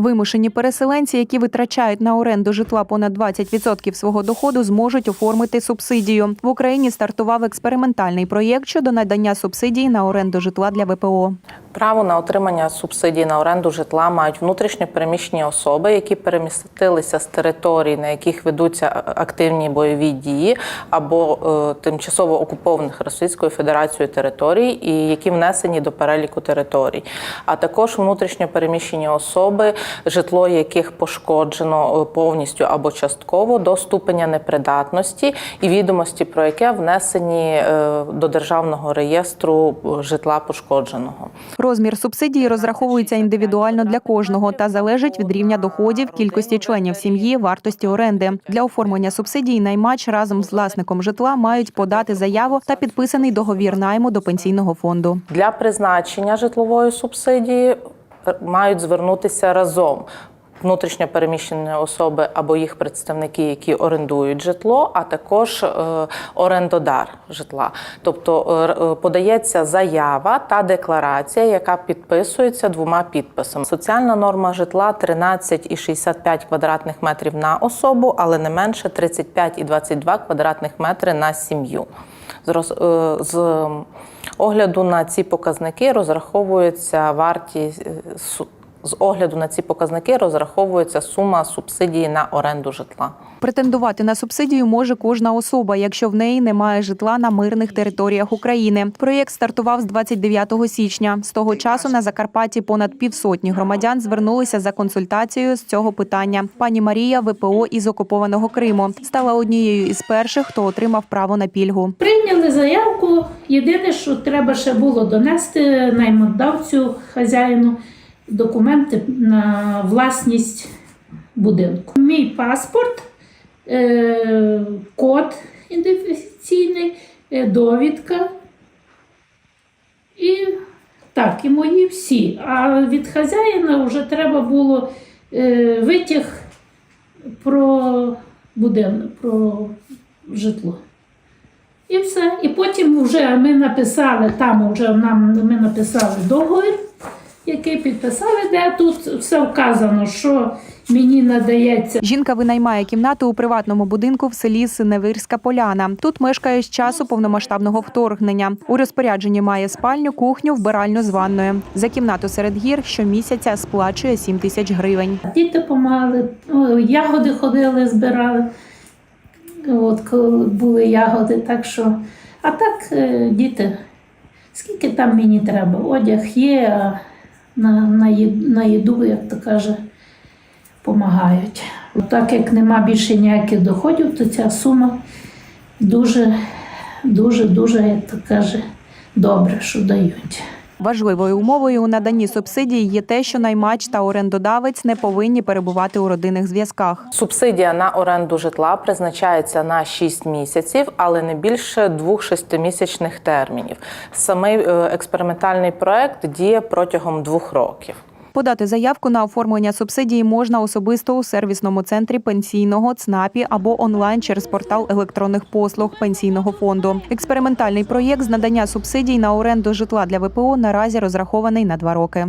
Вимушені переселенці, які витрачають на оренду житла понад 20% свого доходу, зможуть оформити субсидію. В Україні стартував експериментальний проєкт щодо надання субсидії на оренду житла для ВПО. Право на отримання субсидій на оренду житла мають внутрішньо переміщені особи, які перемістилися з територій, на яких ведуться активні бойові дії, або е, тимчасово окупованих Російською Федерацією територій, і які внесені до переліку територій, а також внутрішньо переміщені особи, житло яких пошкоджено е, повністю або частково до ступеня непридатності, і відомості про яке внесені е, до державного реєстру е, житла пошкодженого. Розмір субсидії розраховується індивідуально для кожного та залежить від рівня доходів, кількості членів сім'ї, вартості оренди. Для оформлення субсидії наймач разом з власником житла мають подати заяву та підписаний договір найму до пенсійного фонду. Для призначення житлової субсидії мають звернутися разом. Внутрішньо переміщені особи або їх представники, які орендують житло, а також е, орендодар житла. Тобто е, е, подається заява та декларація, яка підписується двома підписами. Соціальна норма житла 13,65 квадратних метрів на особу, але не менше 35,22 квадратних метри на сім'ю. З, огляду на ці показники розраховується вартість е, з огляду на ці показники розраховується сума субсидії на оренду житла. Претендувати на субсидію може кожна особа, якщо в неї немає житла на мирних територіях України. Проєкт стартував з 29 січня. З того часу на Закарпатті понад півсотні громадян звернулися за консультацією з цього питання. Пані Марія, ВПО із окупованого Криму, стала однією із перших, хто отримав право на пільгу. Заявку. Єдине, що треба ще було донести наймодавцю, хазяїну документи на власність будинку. Мій паспорт, е, код ідентифікаційний, е, довідка. І так, і мої всі. А від хазяїна вже треба було е, витяг про будинок, про житло. І все. І потім вже ми написали, там вже нам ми написали договір, який підписали, де тут все вказано, що мені надається Жінка винаймає кімнату у приватному будинку в селі Синевирська Поляна. Тут мешкає з часу повномасштабного вторгнення. У розпорядженні має спальню, кухню, вбиральню з ванною. За кімнату серед гір щомісяця сплачує 7 тисяч гривень. Діти допомагали, ягоди ходили, збирали. От коли були ягоди, так що. А так, е, діти, скільки там мені треба? Одяг є, а на, на, на їду, як то каже, допомагають. Так як нема більше ніяких доходів, то ця сума дуже, дуже, дуже, як то каже, добре, що дають. Важливою умовою у наданні субсидії є те, що наймач та орендодавець не повинні перебувати у родинних зв'язках. Субсидія на оренду житла призначається на 6 місяців, але не більше двох шестимісячних термінів. Самий е, експериментальний проект діє протягом двох років. Подати заявку на оформлення субсидії можна особисто у сервісному центрі пенсійного ЦНАПі або онлайн через портал електронних послуг пенсійного фонду. Експериментальний проєкт з надання субсидій на оренду житла для ВПО наразі розрахований на два роки.